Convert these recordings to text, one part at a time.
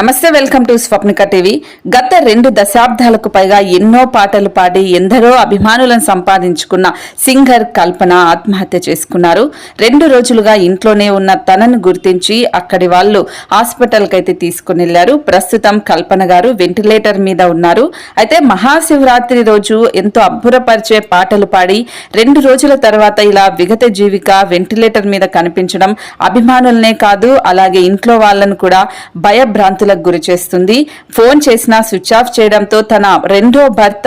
నమస్తే welcome to Swapnika TV. గత రెండు దశాబ్దాలకు పైగా ఎన్నో పాటలు పాడి ఎందరో అభిమానులను సంపాదించుకున్న సింగర్ కల్పన ఆత్మహత్య చేసుకున్నారు. రెండు రోజులుగా ఇంట్లోనే ఉన్న తనను గుర్తించి అక్కడి వాళ్ళు హాస్పిటల్కి అయితే తీసుకుని వెళ్ళారు ప్రస్తుతం కల్పన గారు వెంటిలేటర్ మీద ఉన్నారు. అయితే మహాశివరాత్రి రోజు ఎంతో అబ్బురపరిచే పాటలు పాడి రెండు రోజుల తర్వాత ఇలా విగత జీవిక వెంటిలేటర్ మీద కనిపించడం అభిమానులనే కాదు అలాగే ఇంట్లో వాళ్ళను కూడా భయభ్రాంతులకు గురి చేస్తుంది. ఫోన్ చేసినా స్విచ్ ఆఫ్ చేయడంతో తన రెండో భర్త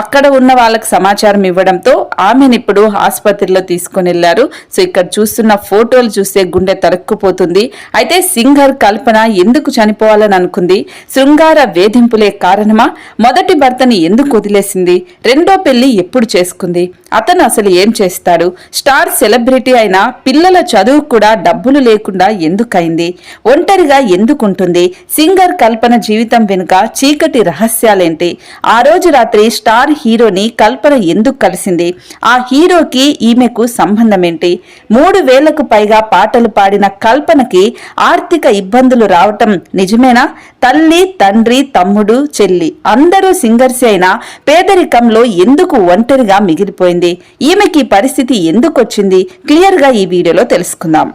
అక్కడ ఉన్న వాళ్ళకి సమాచారం ఇవ్వడంతో ఆమెను ఇప్పుడు ఆసుపత్రిలో తీసుకుని వెళ్ళారు సో ఇక్కడ చూస్తున్న ఫోటోలు చూస్తే గుండె తరుక్కుపోతుంది. అయితే సింగర్ కల్పన ఎందుకు చనిపోవాలని అనుకుంది? శృంగార వేధింపులే కారణమా? మొదటి భర్తని ఎందుకు వదిలేసింది? రెండో పెళ్ళి ఎప్పుడు చేసుకుంది? అతను అసలు ఏం చేస్తాడు? స్టార్ సెలబ్రిటీ అయినా పిల్లల చదువు కూడా డబ్బులు లేకుండా ఎందుకైంది? ఒంటరిగా ఎందుకుంటుంది? సింగర్ కల్పన జీవితం వెనుక చీకటి రహస్యాలేంటి? ఆ రోజు రాత్రి స్టార్ హీరోని కల్పన ఎందుకు కలిసింది? ఆ హీరోకి ఈమెకు సంబంధం ఏంటి మూడు వేలకు పైగా పాటలు పాడిన కల్పనకి ఆర్థిక ఇబ్బందులు రావటం నిజమేనా? తల్లి తండ్రి తమ్ముడు చెల్లి అందరూ సింగర్స్ అయినా పేదరికంలో ఎందుకు ఒంటరిగా మిగిలిపోయింది? ఈమెకి పరిస్థితి ఎందుకు వచ్చింది? క్లియర్గా ఈ వీడియోలో తెలుసుకుందాం.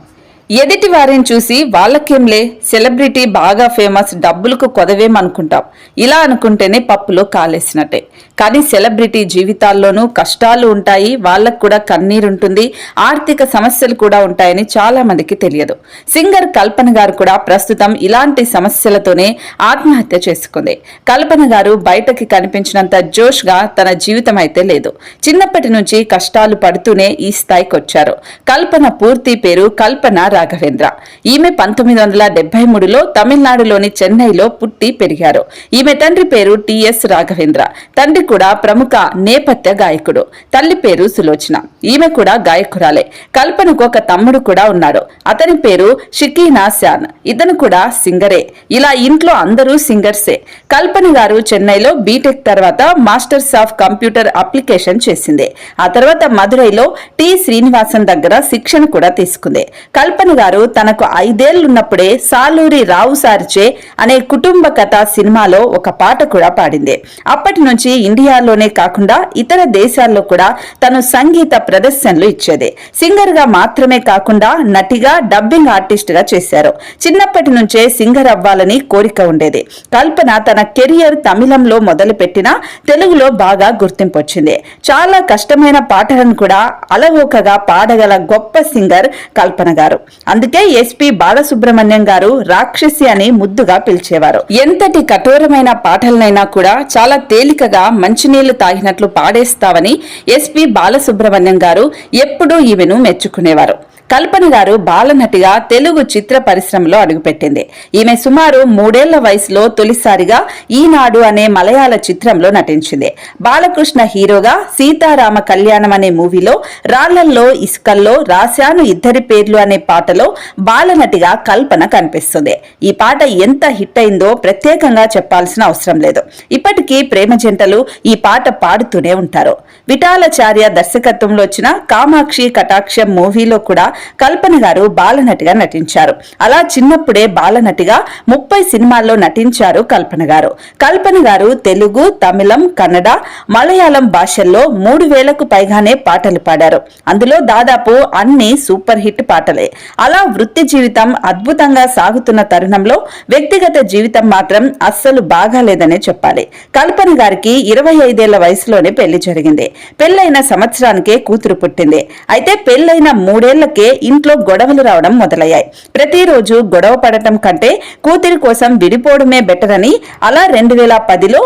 ఎదుటి వారిని చూసి వాళ్ళకేంలే? సెలబ్రిటీ బాగా ఫేమస్ డబ్బులకు కొదవేం అనుకుంటాం ఇలా అనుకుంటేనే పప్పులో కాలేసినట్టే. కానీ సెలబ్రిటీ జీవితాల్లోనూ కష్టాలు ఉంటాయి వాళ్ళకు కూడా కన్నీరు ఉంటుంది ఆర్థిక సమస్యలు కూడా ఉంటాయని చాలా మందికి తెలియదు. సింగర్ కల్పన గారు కూడా ప్రస్తుతం ఇలాంటి సమస్యలతోనే ఆత్మహత్య చేసుకుంది. కల్పన గారు బయటకి కనిపించినంత జోష్గా తన జీవితం అయితే లేదు. చిన్నప్పటి నుంచి కష్టాలు పడుతూనే ఈ స్థాయికి వచ్చారు. కల్పన పూర్తి పేరు కల్పన రాఘవేంద్ర. ఈమె పంతొమ్మిది వందల డెబ్బై మూడులో తమిళనాడులోని చెన్నైలో పుట్టి పెరిగారు. ఈమె తండ్రి పేరు టిఎస్ రాఘవేంద్ర. తండ్రి కూడా ప్రముఖ నేపథ్య గాయకుడు. తల్లి పేరు సులోచన. ఈమె కూడా గాయకురాలే. కల్పనకు ఒక తమ్ముడు కూడా ఉన్నాడు. అతని పేరు షికీనా శాన్. ఇతను కూడా సింగరే. ఇలా ఇంట్లో అందరూ సింగర్సే. కల్పన గారు చెన్నైలో బీటెక్ తర్వాత మాస్టర్స్ ఆఫ్ కంప్యూటర్ అప్లికేషన్ చేసింది. ఆ తర్వాత మదురైలో టి శ్రీనివాసన్ దగ్గర శిక్షణ కూడా తీసుకుంది. కల్పన గారు తనకు ఐదేళ్ళున్నప్పుడే సాలూరి రావు సార్చే అనే కుటుంబ కథ సినిమాలో ఒక పాట కూడా పాడింది. అప్పటి నుంచి ఇండియాలోనే కాకుండా ఇతర దేశాల్లో కూడా తను సంగీత ప్రదర్శనలు ఇచ్చేది. సింగర్గా మాత్రమే కాకుండా నటిగా డబ్బింగ్ ఆర్టిస్ట్గా చేశారు. చిన్నప్పటి నుంచే సింగర్ అవ్వాలని కోరిక ఉండేది. కల్పన తన కెరియర్ తమిళంలో మొదలుపెట్టినా తెలుగులో బాగా గుర్తింపు వచ్చింది. చాలా కష్టమైన పాటలను కూడా అలవోకగా పాడగల గొప్ప సింగర్ కల్పన గారు. అందుకే ఎస్పి బాలసుబ్రహ్మణ్యం గారు రాక్షసి అని ముద్దుగా పిలిచేవారు. ఎంతటి కఠోరమైన పాటలనైనా కూడా చాలా తేలికగా మంచినీళ్ళు తాగినట్లు పాడేస్తావని ఎస్పి బాలసుబ్రహ్మణ్యం గారు ఎప్పుడూ ఈమెను మెచ్చుకునేవారు. కల్పన గారు బాలనటిగా తెలుగు చిత్ర పరిశ్రమలో అడుగుపెట్టింది. ఈమె సుమారు మూడేళ్ళ వయసులో తొలిసారిగా ఈనాడు అనే మలయాళ చిత్రంలో నటించింది. బాలకృష్ణ హీరోగా సీతారామ కళ్యాణం అనే మూవీలో రాళ్ళల్లో ఇసుకల్లో రాశాను ఇద్దరి పేర్లు అనే పాటలో బాలనటిగా కల్పన కనిపిస్తుంది. ఈ పాట ఎంత హిట్ అయిందో ప్రత్యేకంగా చెప్పాల్సిన అవసరం లేదు. ఇప్పటికీ ప్రేమ జంటలు ఈ పాట పాడుతూనే ఉంటారు. విఠాలాచార్య దర్శకత్వంలో వచ్చిన కామాక్షి కటాక్షం మూవీలో కూడా కల్పన గారు బాలనటిగా నటించారు. అలా చిన్నప్పుడే బాలనటిగా ముప్పై సినిమాల్లో నటించారు కల్పన గారు. కల్పన గారు తెలుగు తమిళం కన్నడ మలయాళం భాషల్లో మూడు వేలకు పైగానే పాటలు పాడారు. అందులో దాదాపు అన్ని సూపర్ హిట్ పాటలే. అలా వృత్తి జీవితం అద్భుతంగా సాగుతున్న తరుణంలో వ్యక్తిగత జీవితం మాత్రం అస్సలు బాగాలేదనే చెప్పాలి. కల్పన గారికి ఇరవై ఐదేళ్ళ వయసులోనే పెళ్ళి జరిగింది. పెళ్ళైన సంవత్సరానికే కూతురు పుట్టింది. అయితే పెళ్ళైన మూడేళ్ళకే ఇంట్లో గొడవలు రావడం మొదలయ్యాయి. ప్రతిరోజు గొడవ పడటం కంటే కూతురి కోసం విడిపోవడమే బెటర్ అని అలా రెండు వేల పదిలో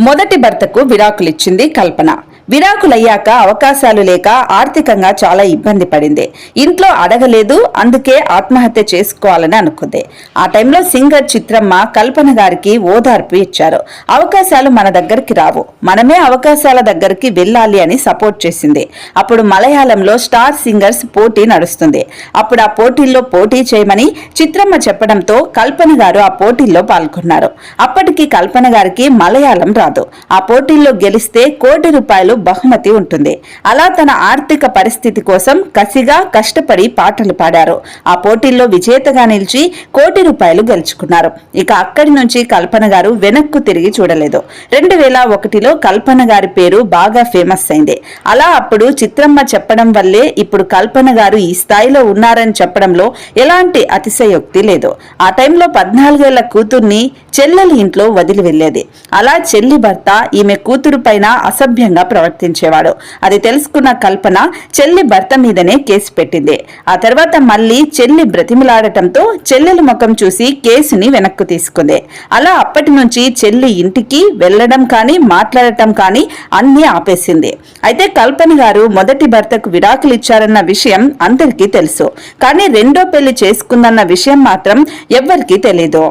మొదటి భర్తకు విడాకులిచ్చింది కల్పన. విడాకులయ్యాక అవకాశాలు లేక ఆర్థికంగా చాలా ఇబ్బంది పడింది. ఇంట్లో అడగలేదు అందుకే ఆత్మహత్య చేసుకోవాలని అనుకుంది. ఆ టైంలో సింగర్ చిత్రమ్మ కల్పన గారికి ఓదార్పు ఇచ్చారు. అవకాశాలు మన దగ్గరికి రావు. మనమే అవకాశాల దగ్గరికి వెళ్ళాలి అని సపోర్ట్ చేసింది. అప్పుడు మలయాళంలో స్టార్ సింగర్స్ పోటీ నడుస్తుంది. అప్పుడు ఆ పోటీల్లో పోటీ చేయమని చిత్రమ్మ చెప్పడంతో కల్పన గారు ఆ పోటీల్లో పాల్గొన్నారు. అప్పటికి కల్పన గారికి మలయాళం రాదు. ఆ పోటీల్లో గెలిస్తే కోటి రూపాయలు బహుమతి ఉంటుంది. అలా తన ఆర్థిక పరిస్థితి కోసం కసిగా కష్టపడి పాటలు పాడారు. ఆ పోటీల్లో విజేతగా నిలిచి కోటి రూపాయలు గెలుచుకున్నారు. ఇక అక్కడి నుంచి కల్పన గారు వెనక్కు తిరిగి చూడలేదు. రెండు వేల ఒకటిలో కల్పన గారి పేరు బాగా ఫేమస్ అయింది. అలా అప్పుడు చిత్రమ్మ చెప్పడం వల్లే ఇప్పుడు కల్పన గారు ఈ స్థాయిలో ఉన్నారని చెప్పడంలో ఎలాంటి అతిశయోక్తి లేదు. ఆ టైంలో పద్నాలుగేళ్ళ కూతుర్ని చెల్లెలి ఇంట్లో వదిలి వెళ్ళేది అలా చెల్లి భర్త ఈమె కూతురు పైన అసభ్యంగా ప్రవర్తించేవాడు. అది తెలుసుకున్న కల్పన చెల్లి భర్త మీదనే కేసు పెట్టింది. ఆ తర్వాత మళ్ళీ చెల్లి బ్రతిమిలాడటంతో చెల్లెలి ముఖం చూసి కేసుని వెనక్కు తీసుకుంది. అలా అప్పటి నుంచి చెల్లి ఇంటికి వెళ్ళడం కానీ మాట్లాడటం కానీ అన్ని ఆపేసింది. అయితే కల్పన గారు మొదటి భర్తకు విడాకులు ఇచ్చారన్న విషయం అందరికీ తెలుసు. కానీ రెండో పెళ్ళి చేసుకుందన్న విషయం మాత్రం ఎవ్వరికీ తెలీదు.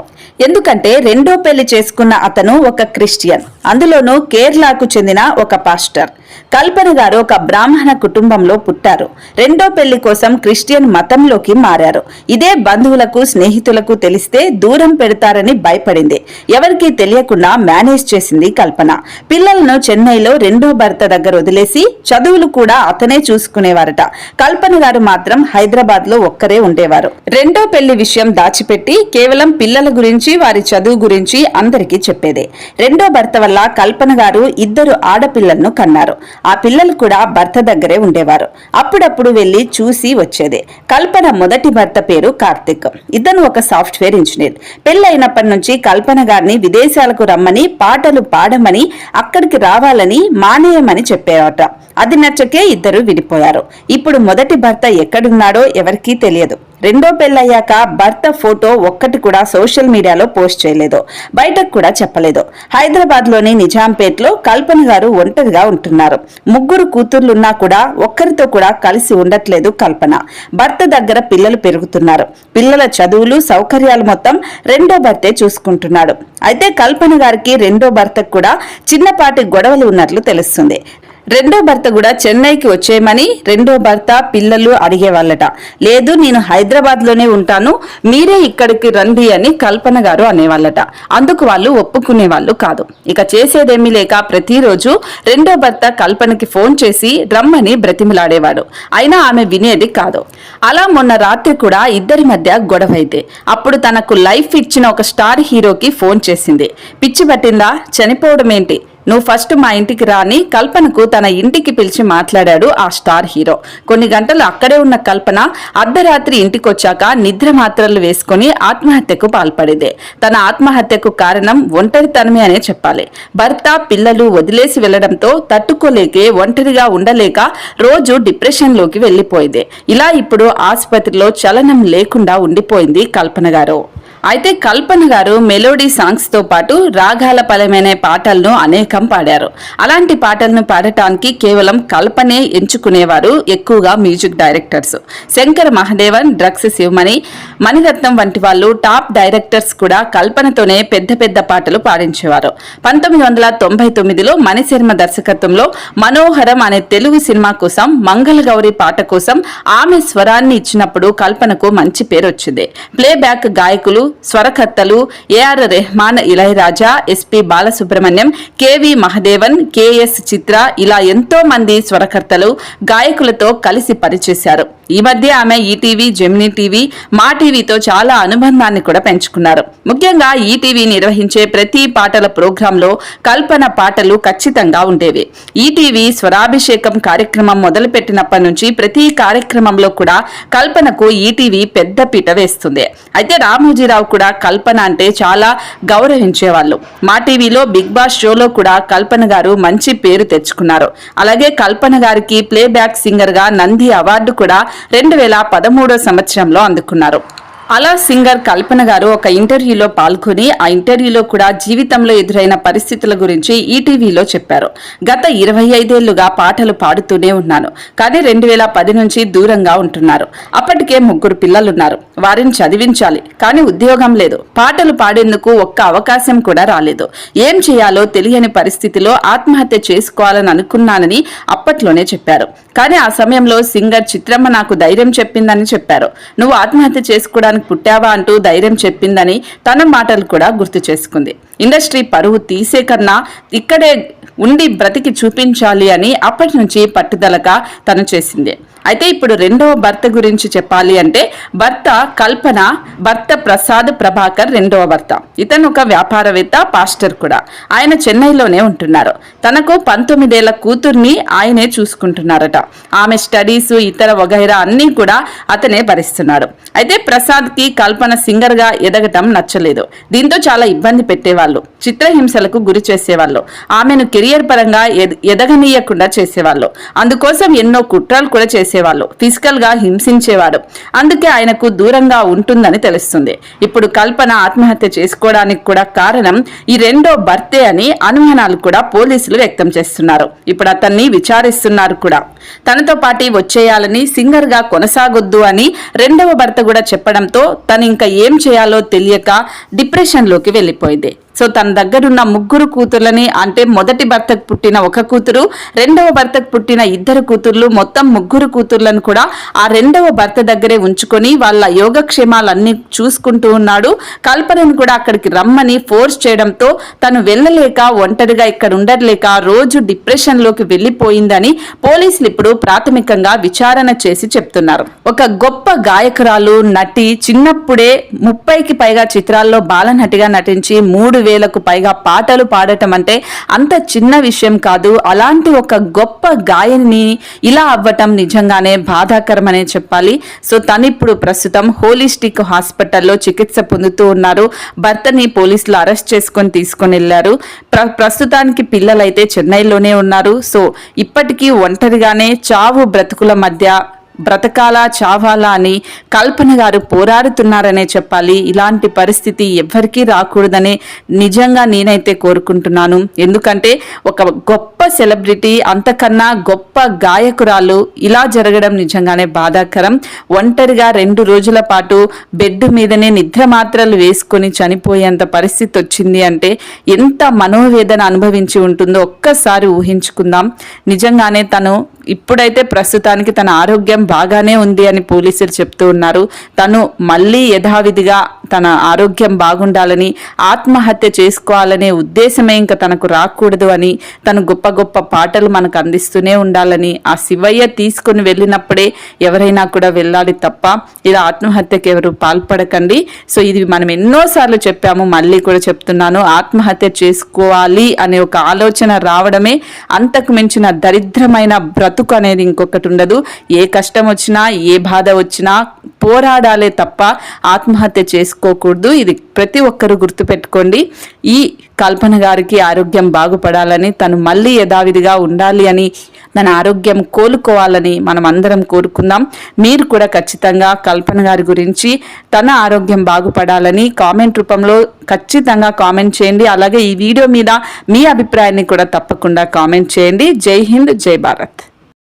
ఎందుకంటే రెండో పెళ్ళి చేసుకున్న అతను ఒక క్రిస్టియన్. అందులోనూ కేరళకు చెందిన ఒక పాస్టర్. Irak కల్పన గారు ఒక బ్రాహ్మణ కుటుంబంలో పుట్టారు. రెండో పెళ్ళి కోసం క్రిస్టియన్ మతంలోకి మారారు. ఇదే బంధువులకు స్నేహితులకు తెలిస్తే దూరం పెడతారని భయపడింది. ఎవరికీ తెలియకుండా మేనేజ్ చేసింది కల్పన. పిల్లలను చెన్నైలో రెండో భర్త దగ్గర వదిలేసి చదువులు కూడా అతనే చూసుకునేవారట. కల్పన గారు మాత్రం హైదరాబాద్లో ఒక్కరే ఉండేవారు. రెండో పెళ్ళి విషయం దాచిపెట్టి కేవలం పిల్లల గురించి వారి చదువు గురించి అందరికీ చెప్పేదే. రెండో భర్త వల్ల కల్పన గారు ఇద్దరు ఆడపిల్లలను కన్నారు. ఆ పిల్లలు కూడా భర్త దగ్గరే ఉండేవారు. అప్పుడప్పుడు వెళ్ళి చూసి వచ్చేదే. కల్పన మొదటి భర్త పేరు కార్తిక్. ఇతను ఒక సాఫ్ట్వేర్ ఇంజనీర్. పెళ్ళైనప్పటి నుంచి కల్పన గారిని విదేశాలకు రమ్మని పాటలు పాడమని అక్కడికి రావాలని మానేయమని చెప్పేవాట. అది నచ్చకే ఇద్దరు విడిపోయారు. ఇప్పుడు మొదటి భర్త ఎక్కడున్నాడో ఎవరికీ తెలియదు. రెండో పెళ్ళయ్యాక భర్త ఫోటో ఒక్కటి కూడా సోషల్ మీడియాలో పోస్ట్ చేయలేదు. బయటకు కూడా చెప్పలేదు. హైదరాబాద్లోని నిజాంపేట్లో కల్పన గారు ఒంటరిగా ఉంటున్నారు. ముగ్గురు కూతుర్లున్నా కూడా ఒక్కరితో కూడా కలిసి ఉండట్లేదు కల్పన. భర్త దగ్గర పిల్లలు పెరుగుతున్నారు. పిల్లల చదువులు సౌకర్యాలు మొత్తం రెండో భర్తే చూసుకుంటున్నాడు. అయితే కల్పన గారికి రెండో భర్తకు కూడా చిన్నపాటి గొడవలు ఉన్నట్లు తెలుస్తుంది. రెండో భర్త కూడా చెన్నైకి వచ్చేయమని రెండో భర్త పిల్లలు అడిగేవాళ్ళట. లేదు నేను హైదరాబాద్లోనే ఉంటాను మీరే ఇక్కడికి రండి అని కల్పన గారు అనేవాళ్ళట. అందుకు వాళ్ళు ఒప్పుకునే వాళ్ళు కాదు. ఇక చేసేదేమీ లేక ప్రతిరోజు రెండో భర్త కల్పనకి ఫోన్ చేసి రమ్మని బ్రతిమలాడేవాడు. అయినా ఆమె వినేది కాదు. అలా మొన్న రాత్రి కూడా ఇద్దరి మధ్య గొడవ అయితే అప్పుడు తనకు లైఫ్ ఇచ్చిన ఒక స్టార్ హీరోకి ఫోన్ చేసింది. పిచ్చి పట్టిందా? చనిపోవడం ఏంటి నువ్వు ఫస్ట్ మా ఇంటికి రాని కల్పనకు తన ఇంటికి పిలిచి మాట్లాడాడు ఆ స్టార్ హీరో. కొన్ని గంటలు అక్కడే ఉన్న కల్పన అర్ధరాత్రి ఇంటికొచ్చాక నిద్ర మాత్రలు వేసుకుని ఆత్మహత్యకు పాల్పడింది. తన ఆత్మహత్యకు కారణం ఒంటరితనమే అనే చెప్పాలి. భర్త పిల్లలు వదిలేసి వెళ్ళడంతో తట్టుకోలేకే ఒంటరిగా ఉండలేక రోజు డిప్రెషన్లోకి వెళ్ళిపోయింది ఇలా ఇప్పుడు ఆసుపత్రిలో చలనం లేకుండా ఉండిపోయింది కల్పన గారు. అయితే కల్పన గారు మెలోడీ సాంగ్స్తో పాటు రాగాల పలమైన పాటలను అనేకం పాడారు. అలాంటి పాటలను పాడటానికి కేవలం కల్పనే ఎంచుకునేవారు ఎక్కువగా music directors. Shankar Mahadevan drums Sivamani Maniratnam వంటి వాళ్ళు టాప్ డైరెక్టర్స్ కూడా కల్పనతోనే పెద్ద పెద్ద పాటలు పాడించేవారు. పంతొమ్మిది వందల తొంభై తొమ్మిదిలో మణిశర్మ దర్శకత్వంలో మనోహరం అనే తెలుగు సినిమా కోసం మంగళగౌరి పాట కోసం ఆమె స్వరాన్ని ఇచ్చినప్పుడు కల్పనకు మంచి పేరు వచ్చింది ప్లేబ్యాక్ గాయకులు స్వరకర్తలు A R Rahman Ilaiyaraaja S P Balasubrahmanyam K V Mahadevan K S Chitra ఇలా ఎంతో మంది స్వరకర్తలు గాయకులతో కలిసి పనిచేశారు. ఈ మధ్య ఆమె ఈటీవీ జెమినీ టీవీ మా టీవీతో చాలా అనుబంధాన్ని కూడా పెంచుకున్నారు. ముఖ్యంగా ఈటీవీ నిర్వహించే ప్రతి పాటల ప్రోగ్రాంలో కల్పన పాటలు ఖచ్చితంగా ఉండేవి. ఈటీవీ స్వరాభిషేకం కార్యక్రమం మొదలుపెట్టినప్పటి నుంచి ప్రతి కార్యక్రమంలో కూడా కల్పనకు ఈటీవీ పెద్ద పీట వేస్తుంది. అయితే రామోజీరావు కూడా కల్పన అంటే చాలా గౌరవించేవాళ్ళు. మా టీవీలో బిగ్ బాస్ షోలో కూడా కల్పన గారు మంచి పేరు తెచ్చుకున్నారు. అలాగే కల్పన గారికి ప్లేబ్యాక్ సింగర్గా నంది అవార్డు కూడా రెండు వేల పదమూడో సంవత్సరంలో అందుకున్నారు. అలా సింగర్ కల్పన గారు ఒక ఇంటర్వ్యూలో పాల్గొని ఆ ఇంటర్వ్యూలో కూడా జీవితంలో ఎదురైన పరిస్థితుల గురించి ఈటీవీలో చెప్పారు. గత ఇరవై ఐదేళ్ళుగా పాటలు పాడుతూనే ఉన్నాను. కానీ రెండు వేల పది నుంచి దూరంగా ఉంటున్నారు. అప్పటికే ముగ్గురు పిల్లలున్నారు. వారిని చదివించాలి. కానీ ఉద్యోగం లేదు. పాటలు పాడేందుకు ఒక్క అవకాశం కూడా రాలేదు. ఏం చేయాలో తెలియని పరిస్థితిలో ఆత్మహత్య చేసుకోవాలని అనుకున్నానని అప్పట్లోనే చెప్పారు. కానీ ఆ సమయంలో సింగర్ చిత్రమ్మ నాకు ధైర్యం చెప్పిందని చెప్పారు. నువ్వు ఆత్మహత్య చేసుకోవడానికి పుట్టావా అంటూ ధైర్యం చెప్పిందని తన మాటలు కూడా గుర్తు చేసుకుంది. ఇండస్ట్రీ పరువు తీసే కన్నా ఇక్కడే ఉండి బ్రతికి చూపించాలి అని అప్పటి నుంచి పట్టుదలగా తను చేసింది. అయితే ఇప్పుడు రెండవ భర్త గురించి చెప్పాలి అంటే భర్త కల్పన భర్త ప్రసాద్ ప్రభాకర్ రెండవ భర్త. ఇతను ఒక వ్యాపారవేత్త పాస్టర్ కూడా. ఆయన చెన్నైలోనే ఉంటున్నారు. తనకు పంతొమ్మిదేళ్ళ కూతుర్ని ఆయనే చూసుకుంటున్నారట. ఆమె స్టడీస్ ఇతర వగైరా అన్నీ కూడా అతనే భరిస్తున్నాడు. అయితే ప్రసాద్కి కల్పన సింగర్గా ఎదగటం నచ్చలేదు. దీంతో చాలా ఇబ్బంది పెట్టేవాళ్ళు. చిత్రహింసలకు గురి చేసేవాళ్ళు. ఆమెను కెరియర్ పరంగా ఎద- ఎదగనీయకుండా చేసేవాళ్ళు. అందుకోసం ఎన్నో కుట్రలు కూడా చేసేవాళ్ళు. ఫిజికల్గా హింసించేవాడు అందుకే ఆయనకు దూరంగా ఉంటుందని తెలుస్తుంది. ఇప్పుడు కల్పన ఆత్మహత్య చేసుకోవడానికి కూడా కారణం ఈ రెండో భర్తే అని అనుమానాలు కూడా పోలీసులు వ్యక్తం చేస్తున్నారు. ఇప్పుడు అతన్ని విచారిస్తున్నారు కూడా. తనతో పాటు వచ్చేయాలని సింగర్గా కొనసాగొద్దు అని రెండవ భర్త కూడా చెప్పడంతో తను ఇంకా ఏం చేయాలో తెలియక డిప్రెషన్లోకి వెళ్ళిపోయింది. సో తన దగ్గరున్న ముగ్గురు కూతుర్లని అంటే మొదటి భర్తకు పుట్టిన ఒక కూతురు రెండవ భర్తకు పుట్టిన ఇద్దరు కూతుర్లు మొత్తం ముగ్గురు కూతుర్లను కూడా ఆ రెండవ భర్త దగ్గరే ఉంచుకొని వాళ్ళ యోగక్షేమాలన్నీ చూసుకుంటూ ఉన్నాడు. కల్పనను కూడా అక్కడికి రమ్మని ఫోర్స్ చేయడంతో తను వెళ్ళలేక ఒంటరిగా ఇక్కడ ఉండలేక రోజు డిప్రెషన్లోకి వెళ్ళిపోయిందని పోలీసులు ఇప్పుడు ప్రాథమికంగా విచారణ చేసి చెప్తున్నారు. ఒక గొప్ప గాయకురాలు నటి చిన్నప్పుడే ముప్పైకి పైగా చిత్రాల్లో బాలనటిగా నటించి మూడు వేలకు పైగా పాటలు పాడటం అంటే అంత చిన్న విషయం కాదు. అలాంటి ఒక గొప్ప గాయని ఇలా అవ్వటం నిజంగానే బాధాకరమనే చెప్పాలి. సో తను ఇప్పుడు ప్రస్తుతం హోలిస్టిక్ హాస్పిటల్లో చికిత్స పొందుతూ ఉన్నారు. భర్తని పోలీసులు అరెస్ట్ చేసుకొని తీసుకొని వెళ్ళారు. ప్ర- ప్రస్తుతానికి పిల్లలైతే చెన్నైలోనే ఉన్నారు. సో ఇప్పటికీ ఒంటరిగానే చావు బ్రతుకుల మధ్య బ్రతకాలా చావాలా అని కల్పన గారు పోరాడుతున్నారనే చెప్పాలి. ఇలాంటి పరిస్థితి ఎవ్వరికీ రాకూడదని నిజంగా నేనైతే కోరుకుంటున్నాను. ఎందుకంటే ఒక గొప్ప సెలబ్రిటీ అంతకన్నా గొప్ప గాయకురాలు ఇలా జరగడం నిజంగానే బాధాకరం. ఒంటరిగా రెండు రోజుల పాటు బెడ్ మీదనే నిద్ర మాత్రలు వేసుకొని చనిపోయేంత పరిస్థితి వచ్చింది అంటే ఎంత మనోవేదన అనుభవించి ఉంటుందో ఒక్కసారి ఊహించుకుందాం. నిజంగానే తను ఇప్పుడైతే ప్రస్తుతానికి తన ఆరోగ్యం బాగానే ఉంది అని పోలీసులు చెప్తూ ఉన్నారు. తను మళ్ళీ యథావిధిగా తన ఆరోగ్యం బాగుండాలని ఆత్మహత్య చేసుకోవాలనే ఉద్దేశమే ఇంకా తనకు రాకూడదు అని తను గొప్ప గొప్ప పాటలు మనకు అందిస్తూనే ఉండాలని ఆ శివయ్య తీసుకుని వెళ్ళినప్పుడే ఎవరైనా కూడా వెళ్ళాలి తప్ప ఇలా ఆత్మహత్యకి ఎవరు పాల్పడకండి. సో ఇది మనం ఎన్నోసార్లు చెప్పాము మళ్ళీ కూడా చెప్తున్నాను. ఆత్మహత్య చేసుకోవాలి అనే ఒక ఆలోచన రావడమే అంతకు మించిన దరిద్రమైన బ్రత బతుకు అనేది ఇంకొకటి ఉండదు. ఏ కష్టం వచ్చినా ఏ బాధ వచ్చినా పోరాడాలే తప్ప ఆత్మహత్య చేసుకోకూడదు. ఇది ప్రతి ఒక్కరూ గుర్తుపెట్టుకోండి. ఈ కల్పన గారికి ఆరోగ్యం బాగుపడాలని తను మళ్ళీ యథావిధిగా ఉండాలి అని తన ఆరోగ్యం కోలుకోవాలని మనం అందరం కోరుకుందాం. మీరు కూడా ఖచ్చితంగా కల్పన గారి గురించి తన ఆరోగ్యం బాగుపడాలని కామెంట్ రూపంలో ఖచ్చితంగా కామెంట్ చేయండి. అలాగే ఈ వీడియో మీద మీ అభిప్రాయాన్ని కూడా తప్పకుండా కామెంట్ చేయండి. జై హింద్ జై భారత్.